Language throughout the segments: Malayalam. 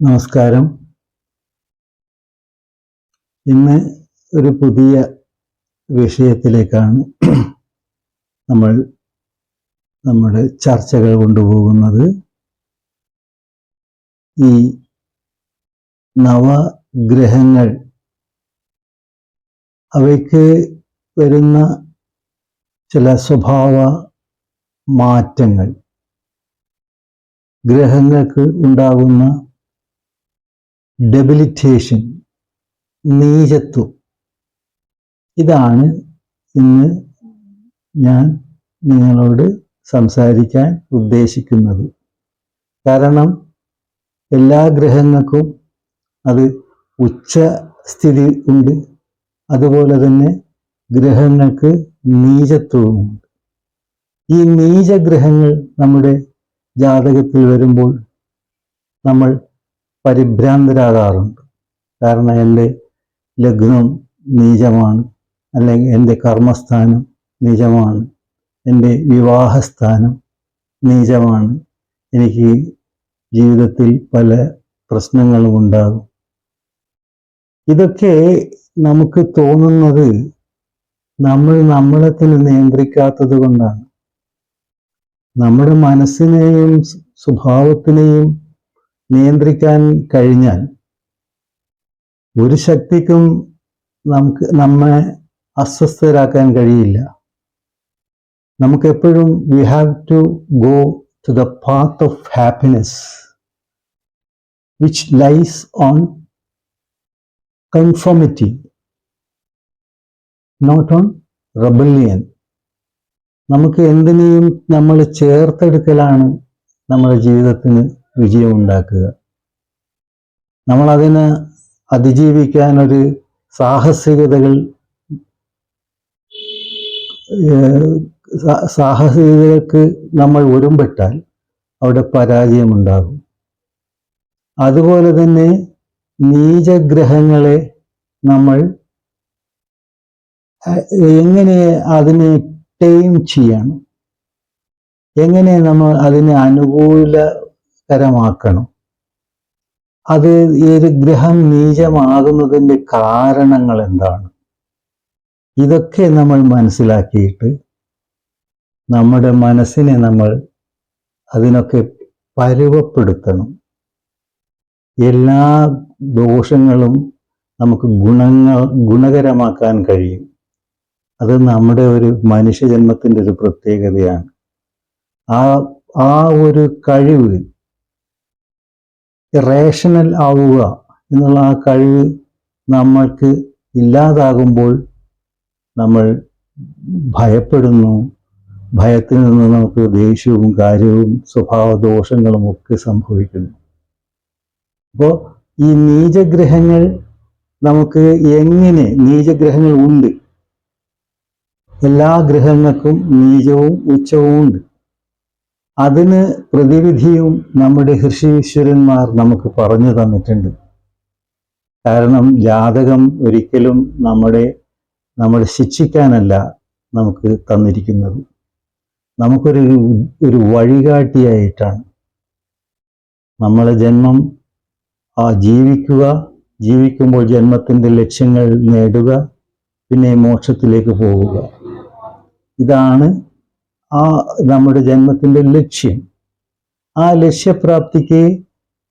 നമസ്കാരം. ഇന്ന് ഒരു പുതിയ വിഷയത്തിലേക്കാണ് നമ്മൾ നമ്മുടെ ചർച്ചകൾ കൊണ്ടുപോകുന്നത്. ഈ നവഗ്രഹങ്ങൾ അവയ്ക്ക് വരുന്ന ചില സ്വഭാവ മാറ്റങ്ങൾ ഗ്രഹങ്ങൾക്ക് ഉണ്ടാകുന്ന ഡെബിലിറ്റേഷൻ നീചത്വം. ഇതാണ് ഇന്ന് ഞാൻ നിങ്ങളോട് സംസാരിക്കാൻ ഉദ്ദേശിക്കുന്നത്. കാരണം എല്ലാ ഗ്രഹങ്ങൾക്കും അത് ഉച്ച സ്ഥിതി ഉണ്ട്. അതുപോലെ തന്നെ ഗ്രഹങ്ങൾക്ക് നീചത്വവുമുണ്ട് ഈ നീചഗ്രഹങ്ങൾ നമ്മുടെ ജാതകത്തിൽ വരുമ്പോൾ നമ്മൾ പരിഭ്രാന്തരാകാറുണ്ട്. കാരണം എന്റെ ലഗ്നം നീചമാണ്. അല്ലെങ്കിൽ എന്റെ കർമ്മസ്ഥാനം നീചമാണ്. എന്റെ വിവാഹസ്ഥാനം നീചമാണ്. എനിക്ക് ജീവിതത്തിൽ പല പ്രശ്നങ്ങളും ഉണ്ടാകും. ഇതൊക്കെ നമുക്ക് തോന്നുന്നത് നമ്മൾ നമ്മളെ തന്നെ നിയന്ത്രിക്കാത്തത് കൊണ്ടാണ്. നമ്മുടെ മനസ്സിനെയും സ്വഭാവത്തിനെയും നിയന്ത്രിക്കാൻ കഴിഞ്ഞാൽ ഒരു ശക്തിക്കും നമുക്ക് നമ്മെ അസ്വസ്ഥരാക്കാൻ കഴിയില്ല. നമുക്കെപ്പോഴും we have to go to the path of happiness which lies on conformity not on rebellion നമുക്ക് എന്തിനേയും നമ്മൾ ചേർത്തെടുക്കലാണ് നമ്മുടെ ജീവിതത്തിന് വിജയമുണ്ടാക്കുക. അതിജീവിക്കാൻ ഒരു സാഹസികതകൾ സാഹസികതകൾക്ക് നമ്മൾ ഒരുമ്പെട്ടാൽ അവിടെ പരാജയമുണ്ടാകും. അതുപോലെ തന്നെ നീചഗ്രഹങ്ങളെ നമ്മൾ എങ്ങനെ അതിനെ ടൈം ചെയ്യണം? എങ്ങനെ നമ്മൾ അതിനെ അനുകൂലകരമാക്കണം അത് ഈ ഒരു ഗ്രഹം നീചമാകുന്നതിന്റെ കാരണങ്ങൾ എന്താണ്? ഇതൊക്കെ നമ്മൾ മനസ്സിലാക്കിയിട്ട് നമ്മുടെ മനസ്സിനെ നമ്മൾ അതിനൊക്കെ പരുവപ്പെടുത്തണം. എല്ലാ ദോഷങ്ങളും നമുക്ക് ഗുണങ്ങൾ ഗുണകരമാക്കാൻ കഴിയും. അത് നമ്മുടെ ഒരു മനുഷ്യജന്മത്തിന്റെ ഒരു പ്രത്യേകതയാണ്. ആ ആ ഒരു കഴിവ് റേഷണൽ ആവുക എന്നുള്ള ആ കഴിവ് നമ്മൾക്ക് ഇല്ലാതാകുമ്പോൾ നമ്മൾ ഭയപ്പെടുന്നു. ഭയത്തിൽ നിന്ന് നമുക്ക് ദേഷ്യവും കാര്യവും സ്വഭാവ ദോഷങ്ങളും ഒക്കെ സംഭവിക്കുന്നു. അപ്പോൾ ഈ നീചഗ്രഹങ്ങൾ നമുക്ക് എങ്ങനെ നീചഗ്രഹങ്ങൾ ഉണ്ട്? എല്ലാ ഗ്രഹങ്ങൾക്കും നീചവും ഉച്ചവും ഉണ്ട്. അതിന് പ്രതിവിധിയും നമ്മുടെ ഋഷീശ്വരന്മാർ നമുക്ക് പറഞ്ഞു തന്നിട്ടുണ്ട്. കാരണം ജാതകം ഒരിക്കലും നമ്മുടെ നമ്മളെ ശിക്ഷിക്കാനല്ല നമുക്ക് തന്നിരിക്കുന്നത്. നമുക്കൊരു ഒരു വഴികാട്ടിയായിട്ടാണ്. നമ്മളെ ജന്മം ആ ജീവിക്കുക ജീവിക്കുമ്പോൾ ജന്മത്തിന്റെ ലക്ഷ്യങ്ങൾ നേടുക പിന്നെ മോക്ഷത്തിലേക്ക് പോവുക ഇതാണ് ആ നമ്മുടെ ജന്മത്തിന്റെ ലക്ഷ്യം. ആ ലക്ഷ്യപ്രാപ്തിക്ക്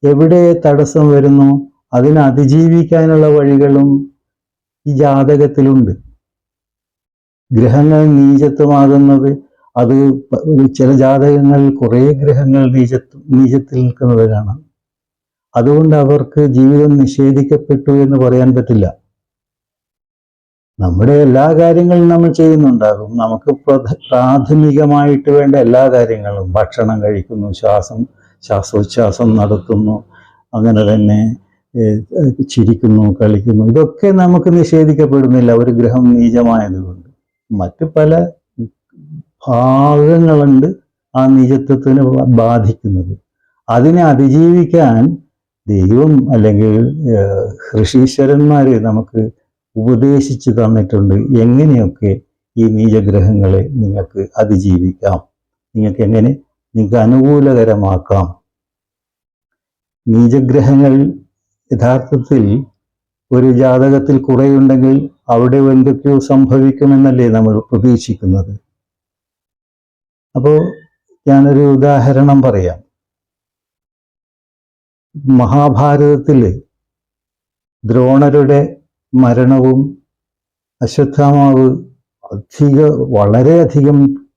എവിടെ തടസ്സം വരുന്നു അതിനെ അതിജീവിക്കാനുള്ള വഴികളും ഈ ജാതകത്തിലുണ്ട്. ഗ്രഹങ്ങൾ നീചത്വമാകുന്നത് അത് ചില ജാതകങ്ങളിൽ കുറേ ഗ്രഹങ്ങൾ നീചത്വം നീചത്തിൽ നിൽക്കുന്നത് കാണാം അതുകൊണ്ട് അവർക്ക് ജീവിതം നിഷേധിക്കപ്പെട്ടു എന്ന് പറയാൻ പറ്റില്ല. നമ്മുടെ എല്ലാ കാര്യങ്ങളും നമ്മൾ ചെയ്യുന്നുണ്ടാകും. നമുക്ക് പ്രാഥമികമായിട്ട് വേണ്ട എല്ലാ കാര്യങ്ങളും. ഭക്ഷണം കഴിക്കുന്നു ശ്വാസം ശ്വാസോച്ഛ്വാസം നടത്തുന്നു അങ്ങനെ തന്നെ ചിരിക്കുന്നു കളിക്കുന്നു. ഇതൊക്കെ നമുക്ക് നിഷേധിക്കപ്പെടുന്നില്ല. ഒരു ഗ്രഹം നീചമായതുകൊണ്ട്. മറ്റു പല ഭാഗങ്ങളുണ്ട് ആ നീചത്വത്തിന് ബാധിക്കുന്നത്. അതിനെ അതിജീവിക്കാൻ ദൈവം അല്ലെങ്കിൽ ഋഷീശ്വരന്മാർ നമുക്ക് ഉപദേശിച്ചു തന്നിട്ടുണ്ട്. എങ്ങനെയൊക്കെ ഈ നീചഗ്രഹങ്ങളെ നിങ്ങൾക്ക് അതിജീവിക്കാം? നിങ്ങൾക്ക് എങ്ങനെ? നിങ്ങൾക്ക് അനുകൂലകരമാക്കാം. നീചഗ്രഹങ്ങൾ യഥാർത്ഥത്തിൽ ഒരു ജാതകത്തിൽ കുറയുണ്ടെങ്കിൽ അവിടെ എന്തൊക്കെയോ സംഭവിക്കുമെന്നല്ലേ നമ്മൾ പ്രതീക്ഷിക്കുന്നത്. അപ്പോൾ ഞാനൊരു ഉദാഹരണം പറയാം. മഹാഭാരതത്തിൽ ദ്രോണരുടെ മരണവും അശ്വത്ഥാമാവ് അധിക വളരെയധികം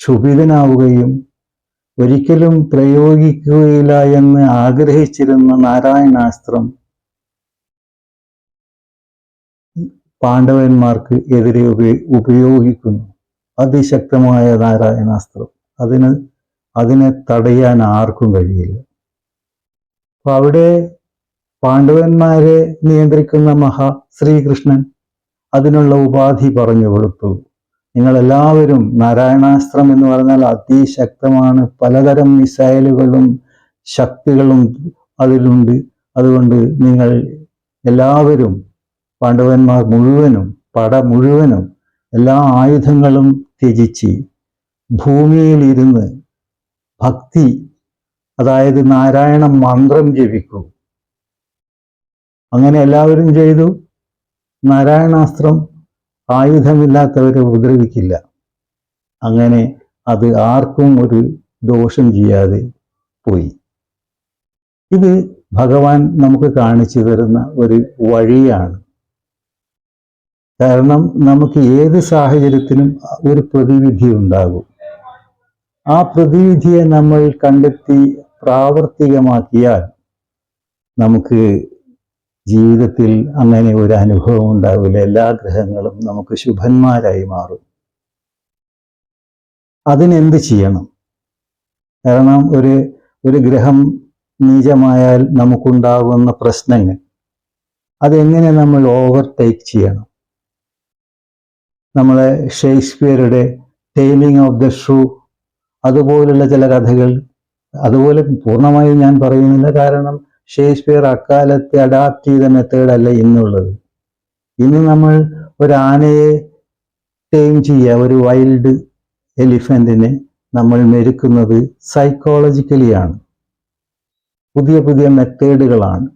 ക്ഷുഭിതനാവുകയും ഒരിക്കലും പ്രയോഗിക്കുകയില്ല എന്ന് ആഗ്രഹിച്ചിരുന്ന നാരായണാസ്ത്രം പാണ്ഡവന്മാർക്ക് എതിരെ ഉപയോ- ഉപയോഗിക്കുന്നു. അതിശക്തമായ നാരായണാസ്ത്രം. അതിന് അതിനെ തടയാൻ ആർക്കും കഴിയില്ല. അപ്പൊ അവിടെ പാണ്ഡവന്മാരെ നിയന്ത്രിക്കുന്ന മഹാ ശ്രീകൃഷ്ണൻ അതിനുള്ള ഉപാധി പറഞ്ഞു കൊടുത്തു. നിങ്ങൾ എല്ലാവരും നാരായണാസ്ത്രം എന്ന് പറഞ്ഞാൽ അതിശക്തമാണ്. പലതരം മിസൈലുകളും ശക്തികളും അതിലുണ്ട്. അതുകൊണ്ട് നിങ്ങൾ എല്ലാവരും പാണ്ഡവന്മാർ മുഴുവനും പട മുഴുവനും എല്ലാ ആയുധങ്ങളും ത്യജിച്ച് ഭൂമിയിൽ ഇരുന്ന് ഭക്തി അതായത് നാരായണ മന്ത്രം ജപിക്കൂ. അങ്ങനെ എല്ലാവരും ചെയ്തു. നാരായണാസ്ത്രം ആയുധമില്ലാത്തവരെ ഉപദ്രവിക്കില്ല. അങ്ങനെ അത് ആർക്കും ഒരു ദോഷം ചെയ്യാതെ പോയി. ഇത് ഭഗവാൻ നമുക്ക് കാണിച്ചു തരുന്ന ഒരു വഴിയാണ്. കാരണം നമുക്ക് ഏത് സാഹചര്യത്തിനും ഒരു പ്രതിവിധി ഉണ്ടാകും. ആ പ്രതിവിധിയെ നമ്മൾ കണ്ടെത്തി പ്രാവർത്തികമാക്കിയാൽ നമുക്ക് ജീവിതത്തിൽ അങ്ങനെ ഒരു അനുഭവം ഉണ്ടാവില്ല. എല്ലാ ഗ്രഹങ്ങളും നമുക്ക് ശുഭന്മാരായി മാറും. അതിനെന്ത് ചെയ്യണം? കാരണം ഒരു ഒരു ഗ്രഹം നീചമായാൽ നമുക്കുണ്ടാകുന്ന പ്രശ്നങ്ങൾ അതെങ്ങനെ നമ്മൾ ഓവർടേക്ക് ചെയ്യണം? നമ്മളെ ഷേക്സ്പിയറുടെ ടൈമിങ് ഓഫ് ദ ഷൂ അതുപോലുള്ള ചില കഥകൾ അതുപോലെ പൂർണമായും ഞാൻ പറയുന്നില്ല. കാരണം ഷേക്സ്പിയർ അക്കാലത്ത് അഡാപ്റ്റ് ചെയ്ത അല്ല ഇന്നുള്ളത്. ഇന്ന് നമ്മൾ ഒരു ആനയെ ടൈം ചെയ്യുക ഒരു വൈൽഡ് എലിഫന്റിനെ നമ്മൾ മെരുക്കുന്നത് സൈക്കോളജിക്കലിയാണ് പുതിയ പുതിയ മെത്തേഡുകളാണ്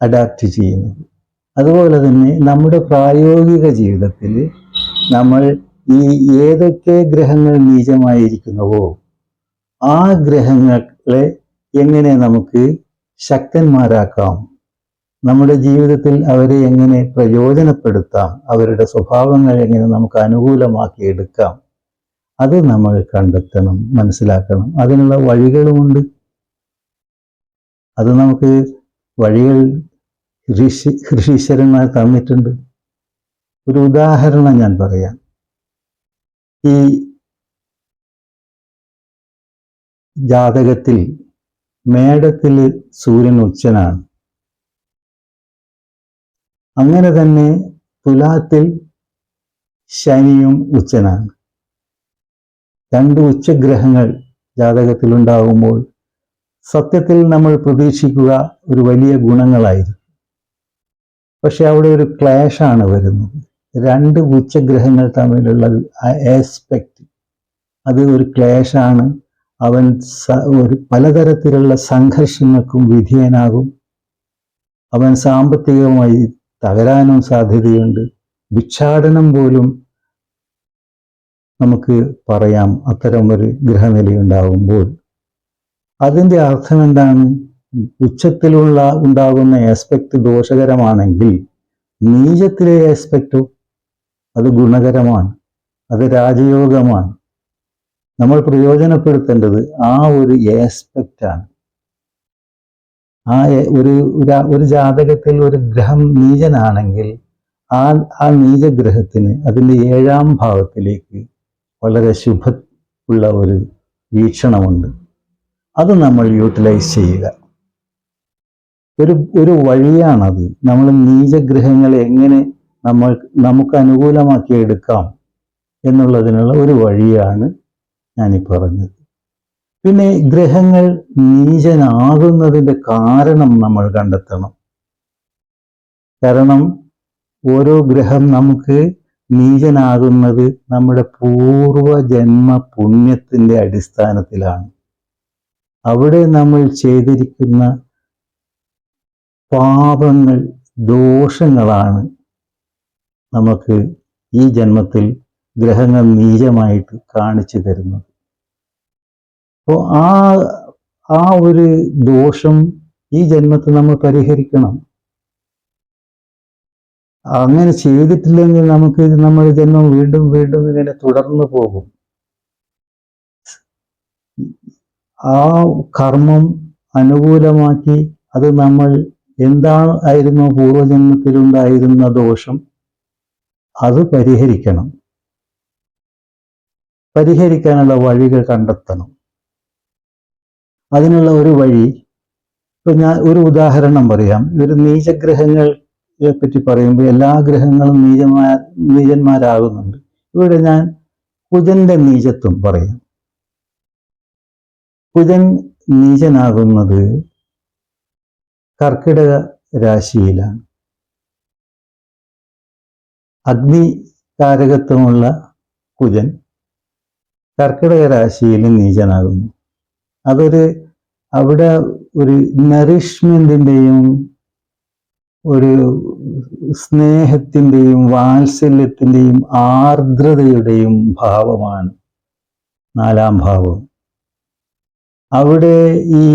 അഡാപ്റ്റ് ചെയ്യുന്നത്. അതുപോലെ തന്നെ നമ്മുടെ പ്രായോഗിക ജീവിതത്തിൽ നമ്മൾ ഈ ഏതൊക്കെ ഗ്രഹങ്ങൾ നീചമായിരിക്കുന്നുവോ ആ ഗ്രഹങ്ങളെ എങ്ങനെ നമുക്ക് ശക്തന്മാരാക്കാം. നമ്മുടെ ജീവിതത്തിൽ അവരെ എങ്ങനെ പ്രയോജനപ്പെടുത്താം അവരുടെ സ്വഭാവങ്ങൾ എങ്ങനെ നമുക്ക് അനുകൂലമാക്കി എടുക്കാം അത് നമ്മൾ കണ്ടെത്തണം മനസ്സിലാക്കണം. അതിനുള്ള വഴികളുമുണ്ട്. അത് നമുക്ക് വഴികൾ ഋഷി ഋഷീശ്വരന്മാർ തന്നിട്ടുണ്ട്. ഒരു ഉദാഹരണം ഞാൻ പറയാം. ഈ ജാതകത്തിൽ മേടത്തിൽ സൂര്യൻ ഉച്ചനാണ്. അങ്ങനെ തന്നെ തുലാത്തിൽ ശനിയും ഉച്ചനാണ്. രണ്ട് ഉച്ചഗ്രഹങ്ങൾ ജാതകത്തിൽ ഉണ്ടാകുമ്പോൾ സത്യത്തിൽ നമ്മൾ പ്രതീക്ഷിക്കുക ഒരു വലിയ ഗുണങ്ങളായിരിക്കും. പക്ഷെ അവിടെ ഒരു ക്ലാഷാണ് വരുന്നത്. രണ്ട് ഉച്ചഗ്രഹങ്ങൾ തമ്മിലുള്ള ആസ്പെക്റ്റ് അത് ഒരു ക്ലേശാണ് അവൻ ഒരു പലതരത്തിലുള്ള സംഘർഷങ്ങൾക്കും വിധേയനാകും. അവൻ സാമ്പത്തികമായി തകരാനും സാധ്യതയുണ്ട്. ഭിക്ഷാടനം പോലും നമുക്ക് പറയാം. അത്തരം ഒരു ഗ്രഹനിലയുണ്ടാകുമ്പോൾ അതിന്റെ അർത്ഥം എന്താണ് ഉച്ചത്തിലുള്ള ഉണ്ടാകുന്ന ആസ്പെക്ട് ദോഷകരമാണെങ്കിൽ നീചത്തിലെ ആസ്പെക്റ്റോ അത് ഗുണകരമാണ്. അത് രാജയോഗമാണ്. നമ്മൾ പ്രയോജനപ്പെടുത്തേണ്ടത് ആ ഒരു ആസ്പെക്റ്റ് ആണ്. ആ ഒരു- ഒരു ജാതകത്തിൽ ഒരു ഗ്രഹം നീചനാണെങ്കിൽ ആ ആ നീചഗ്രഹത്തിന് അതിന്റെ ഏഴാം ഭാവത്തിലേക്ക് വളരെ ശുഭ ഉള്ള ഒരു വീക്ഷണമുണ്ട്. അത് നമ്മൾ യൂട്ടിലൈസ് ചെയ്യുക. ഒരു ഒരു വഴിയാണത്. നമ്മൾ നീചഗ്രഹങ്ങളെ എങ്ങനെ നമ്മൾ നമുക്ക് അനുകൂലമാക്കി എടുക്കാം എന്നുള്ളതിനുള്ള ഒരു വഴിയാണ് ഞാനീ പറഞ്ഞത്. പിന്നെ ഗ്രഹങ്ങൾ നീചനാകുന്നതിന്റെ കാരണം നമ്മൾ കണ്ടെത്തണം. കാരണം ഓരോ ഗ്രഹം നമുക്ക് നീചനാകുന്നത് നമ്മുടെ പൂർവജന്മ പുണ്യത്തിന്റെ അടിസ്ഥാനത്തിലാണ്. അവിടെ നമ്മൾ ചെയ്തിരിക്കുന്ന പാപങ്ങൾ ദോഷങ്ങളാണ് നമുക്ക് ഈ ജന്മത്തിൽ ഗ്രഹങ്ങൾ നീചമായിട്ട് കാണിച്ചു തരുന്നത്. അപ്പോൾ ആ ആ ഒരു ദോഷം ഈ ജന്മത്തിൽ നമ്മൾ പരിഹരിക്കണം. അങ്ങനെ ചെയ്തിട്ടില്ലെങ്കിൽ നമുക്ക് നമ്മുടെ ജന്മം വീണ്ടും വീണ്ടും ഇങ്ങനെ തുടർന്നു പോകും. ആ കർമ്മം അനുകൂലമാക്കി അത് നമ്മൾ എന്താണ് ആയിരുന്നു പൂർവജന്മത്തിലുണ്ടായിരുന്ന ദോഷം? അത് പരിഹരിക്കണം. പരിഹരിക്കാനുള്ള വഴികൾ കണ്ടെത്തണം. അതിനുള്ള ഒരു വഴി ഇപ്പൊ ഞാൻ ഒരു ഉദാഹരണം പറയാം. ഇവർ നീചഗ്രഹങ്ങളെ പറ്റി പറയുമ്പോൾ എല്ലാ ഗ്രഹങ്ങളും നീചമാ നീചന്മാരാകുന്നുണ്ട്. ഇവിടെ ഞാൻ കുജന്റെ നീചത്വം പറയാം. കുജൻ നീചനാകുന്നത് കർക്കിടക രാശിയിലാണ്. അഗ്നി കാരകത്വമുള്ള കുജൻ കർക്കിടക രാശിയിൽ നീചനാകുന്നു അതൊരു അവിടെ ഒരു നറിഷ്മെന്റിന്റെയും ഒരു സ്നേഹത്തിന്റെയും വാത്സല്യത്തിന്റെയും ആർദ്രതയുടെയും ഭാവമാണ് നാലാം ഭാവം. അവിടെ ഈ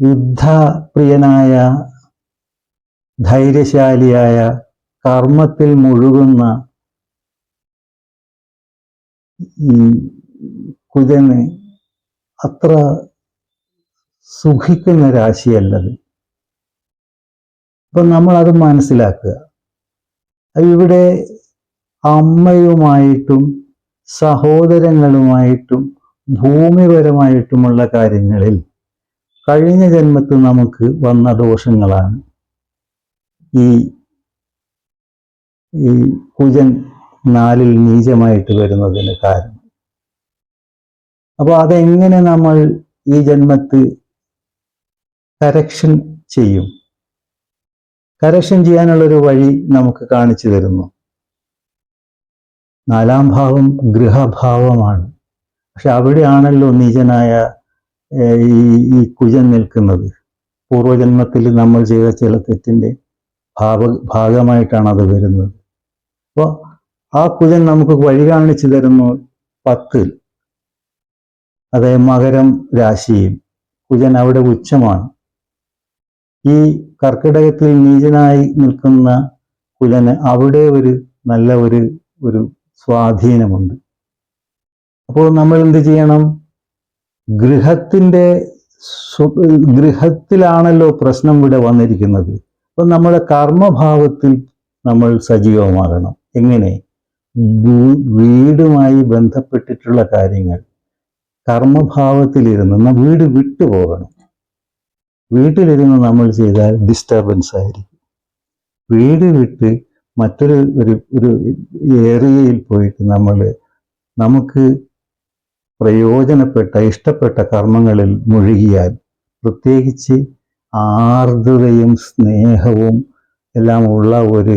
യുദ്ധപ്രിയനായ ധൈര്യശാലിയായ കർമ്മത്തിൽ മുഴുകുന്ന ഈ കുജന് അത്ര സുഖിക്കുന്ന രാശിയല്ലത്. അപ്പം നമ്മളത് മനസ്സിലാക്കുക. ഇവിടെ അമ്മയുമായിട്ടും സഹോദരങ്ങളുമായിട്ടും ഭൂമിപരമായിട്ടുമുള്ള കാര്യങ്ങളിൽ കഴിഞ്ഞ ജന്മത്തിൽ നമുക്ക് വന്ന ദോഷങ്ങളാണ്. ഈ ഈ കുജൻ നാലിൽ നീചമായിട്ട് വരുന്നതിന് കാരണം. അപ്പോൾ അതെങ്ങനെ നമ്മൾ ഈ ജന്മത്ത് കരക്ഷൻ ചെയ്യും? കരക്ഷൻ ചെയ്യാനുള്ളൊരു വഴി നമുക്ക് കാണിച്ചു തരുന്നു. നാലാം ഭാവം ഗൃഹഭാവമാണ്. പക്ഷെ അവിടെയാണല്ലോ നീചനായ ഈ ഈ കുജൻ നിൽക്കുന്നത്. പൂർവജന്മത്തിൽ നമ്മൾ ചെയ്ത ചില തെറ്റിന്റെ ഭാവ ഭാഗമായിട്ടാണ് അത് വരുന്നത്. അപ്പോൾ ആ കുജൻ നമുക്ക് വഴി കാണിച്ചു തരുന്നു പത്തിൽ അതായത് മകരം രാശിയിൽ കുജൻ അവിടെ ഉച്ചമാണ്. ഈ കർക്കിടകത്തിൽ നീചനായി നിൽക്കുന്ന കുലന് അവിടെ ഒരു നല്ല ഒരു ഒരു സ്വാധീനമുണ്ട്. അപ്പോൾ നമ്മൾ എന്ത് ചെയ്യണം? ഗൃഹത്തിന്റെ ഗൃഹത്തിലാണല്ലോ പ്രശ്നം ഇവിടെ വന്നിരിക്കുന്നത്. അപ്പൊ നമ്മുടെ കർമ്മഭാവത്തിൽ നമ്മൾ സജീവമാകണം. എങ്ങനെ? വീടുമായി ബന്ധപ്പെട്ടിട്ടുള്ള കാര്യങ്ങൾ കർമ്മഭാവത്തിലിരുന്ന് വീട് വിട്ടുപോകണം. വീട്ടിലിരുന്ന് നമ്മൾ ചെയ്താൽ ഡിസ്റ്റർബൻസ് ആയിരിക്കും. വീട് വിട്ട് മറ്റൊരു ഒരു ഒരു ഏരിയയിൽ പോയിട്ട് നമ്മൾ നമുക്ക് പ്രയോജനപ്പെട്ട ഇഷ്ടപ്പെട്ട കർമ്മങ്ങളിൽ മുഴുകിയാൽ പ്രത്യേകിച്ച് ആർദ്രതയും സ്നേഹവും എല്ലാം ഉള്ള ഒരു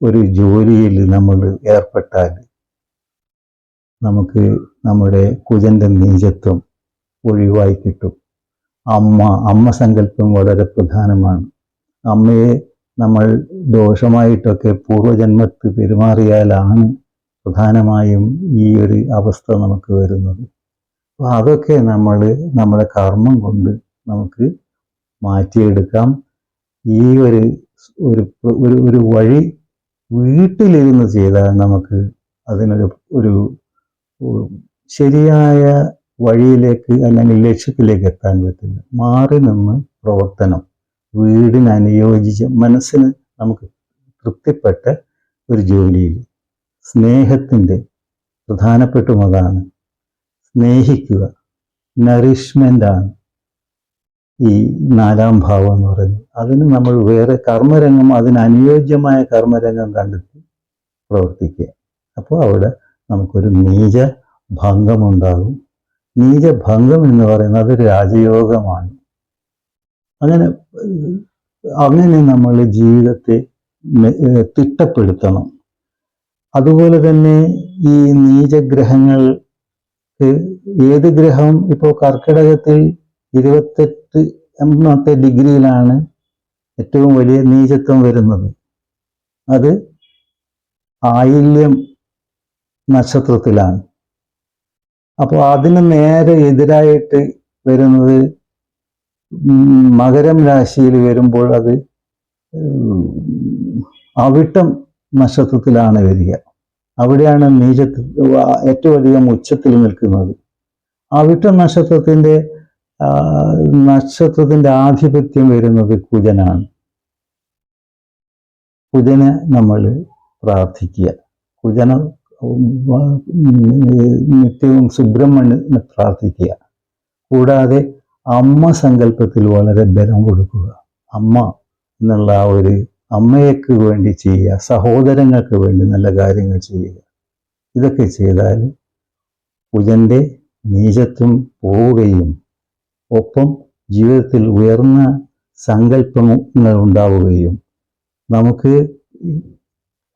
ഒരു ജോലിയിൽ നമ്മൾ ഏർപ്പെട്ടാൽ നമുക്ക് നമ്മുടെ കുജന്റെ നീചത്വം ഒഴിവായി കിട്ടും. അമ്മ അമ്മ സങ്കല്പം വളരെ പ്രധാനമാണ്. അമ്മയെ നമ്മൾ ദോഷമായിട്ടൊക്കെ പൂർവജന്മത്ത് പെരുമാറിയാലാണ് പ്രധാനമായും ഈ ഒരു അവസ്ഥ നമുക്ക് വരുന്നത്. അപ്പോൾ അതൊക്കെ നമ്മൾ നമ്മുടെ കർമ്മം കൊണ്ട് നമുക്ക് മാറ്റിയെടുക്കാം. ഈ ഒരു ഒരു ഒരു വഴി വീട്ടിലിരുന്ന് ചെയ്താൽ നമുക്ക് അതിനൊരു ഒരു ശരിയായ വഴിയിലേക്ക് അല്ലെങ്കിൽ ലക്ഷ്യത്തിലേക്ക് എത്താൻ പറ്റില്ല. മാറി നിന്ന് പ്രവർത്തനം വീടിന് അനുയോജിച്ച് മനസ്സിന് നമുക്ക് തൃപ്തിപ്പെട്ട ഒരു ജോലിയിൽ സ്നേഹത്തിന്റെ പ്രധാനപ്പെട്ടും അതാണ് സ്നേഹിക്കുക നറിഷ്മെന്റ് ആണ്. ഈ നാലാം ഭാവം എന്ന് പറയുന്നത്. അതിന് നമ്മൾ വേറെ കർമ്മരംഗം അതിനനുയോജ്യമായ കർമ്മരംഗം കണ്ടെത്തി പ്രവർത്തിക്കുക. അപ്പോൾ അവിടെ നമുക്കൊരു നീച ഭംഗമുണ്ടാകും നീചഭംഗം എന്ന് പറയുന്നത് രാജയോഗമാണ്. അങ്ങനെ അങ്ങനെ നമ്മൾ ജീവിതത്തെ തിട്ടപ്പെടുത്തണം. അതുപോലെ തന്നെ ഈ നീചഗ്രഹങ്ങൾക്ക് ഏത് ഗ്രഹം? ഇപ്പോൾ കർക്കിടകത്തിൽ ഇരുപത്തെട്ട് എണ്ണത്തെ ഡിഗ്രിയിലാണ് ഏറ്റവും വലിയ നീചത്വം വരുന്നത്. അത് ആയില്യം നക്ഷത്രത്തിലാണ്. അപ്പോൾ അതിന് നേരെ എതിരായിട്ട് വരുന്നത് മകരം രാശിയിൽ വരുമ്പോൾ അത് അവിട്ടം നക്ഷത്രത്തിലാണ് വരിക. അവിടെയാണ് നീചത്വ ഏറ്റവും അധികം ഉച്ചത്തിൽ നിൽക്കുന്നത്. അവിട്ടം നക്ഷത്രത്തിന്റെ ആ, നക്ഷത്രത്തിന്റെ ആധിപത്യം വരുന്നത് കുജനാണ്. കുജനെ നമ്മൾ പ്രാർത്ഥിക്കുക. കുജന നിത്യവും സുബ്രഹ്മണ്യനെ പ്രാർത്ഥിക്കുക. കൂടാതെ അമ്മ സങ്കല്പത്തിൽ വളരെ ബലം കൊടുക്കുക. അമ്മ എന്നുള്ള ആ ഒരു അമ്മയ്ക്ക് വേണ്ടി ചെയ്യുക സഹോദരങ്ങൾക്ക് വേണ്ടി നല്ല കാര്യങ്ങൾ ചെയ്യുക. ഇതൊക്കെ ചെയ്താൽ കുജന്റെ നീചത്വം പോവുകയും ഒപ്പം ജീവിതത്തിൽ ഉയർന്ന സങ്കല്പങ്ങൾ ഉണ്ടാവുകയും നമുക്ക്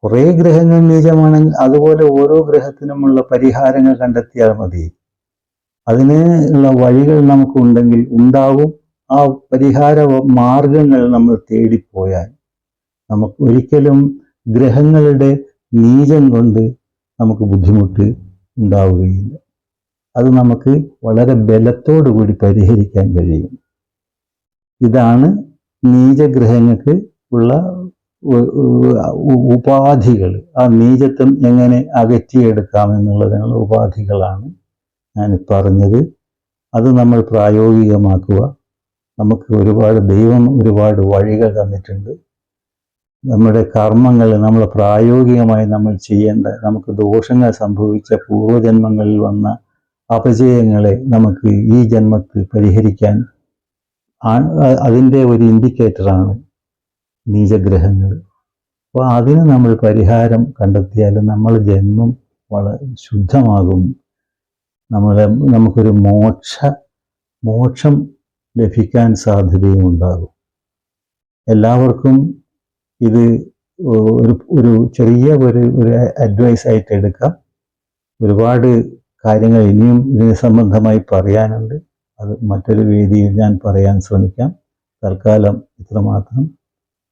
കുറേ ഗ്രഹങ്ങൾ നീചമാണെങ്കിൽ അതുപോലെ ഓരോ ഗ്രഹത്തിനുമുള്ള പരിഹാരങ്ങൾ കണ്ടെത്തിയാൽ മതി. അതിന് ഉള്ള വഴികൾ നമുക്കുണ്ടെങ്കിൽ ഉണ്ടാവും. ആ പരിഹാര മാർഗങ്ങൾ നമ്മൾ തേടിപ്പോയാൽ നമുക്ക് ഒരിക്കലും ഗ്രഹങ്ങളുടെ നീചം കൊണ്ട് നമുക്ക് ബുദ്ധിമുട്ട് ഉണ്ടാവുകയില്ല. അത് നമുക്ക് വളരെ ബലത്തോടു കൂടി പരിഹരിക്കാൻ കഴിയും. ഇതാണ് നീചഗ്രഹങ്ങൾക്ക് ഉള്ള ഉപാധികൾ. ആ നീചത്വം എങ്ങനെ അകറ്റിയെടുക്കാം എന്നുള്ളതിനുള്ള ഉപാധികളാണ് ഞാൻ പറഞ്ഞത്. അത് നമ്മൾ പ്രായോഗികമാക്കുക. നമുക്ക് ഒരുപാട് ദൈവം ഒരുപാട് വഴികൾ തന്നിട്ടുണ്ട്. നമ്മുടെ കർമ്മങ്ങൾ നമ്മൾ പ്രായോഗികമായി നമ്മൾ ചെയ്യേണ്ട നമുക്ക് ദോഷങ്ങൾ സംഭവിച്ച പൂർവജന്മങ്ങളിൽ വന്ന അപജയങ്ങളെ നമുക്ക് ഈ ജന്മത്തിൽ പരിഹരിക്കാൻ അതിന്റെ ഒരു ഇൻഡിക്കേറ്ററാണ് നീചഗ്രഹങ്ങൾ. അപ്പോൾ അതിന് നമ്മൾ പരിഹാരം കണ്ടെത്തിയാൽ നമ്മൾ ജന്മം വളരെ ശുദ്ധമാകും. നമ്മളെ നമുക്കൊരു മോക്ഷ മോക്ഷം ലഭിക്കാൻ സാധ്യതയും ഉണ്ടാകും. എല്ലാവർക്കും ഇത് ഒരു ഒരു ചെറിയ ഒരു ഒരു അഡ്വൈസ് ആയിട്ട് എടുക്കാം. ഒരുപാട് കാര്യങ്ങൾ ഇനിയും ഇതിന് സംബന്ധമായി പറയാനുണ്ട്. അത് മറ്റൊരു വേദിയിൽ ഞാൻ പറയാൻ ശ്രമിക്കാം. തൽക്കാലം ഇത്രമാത്രം.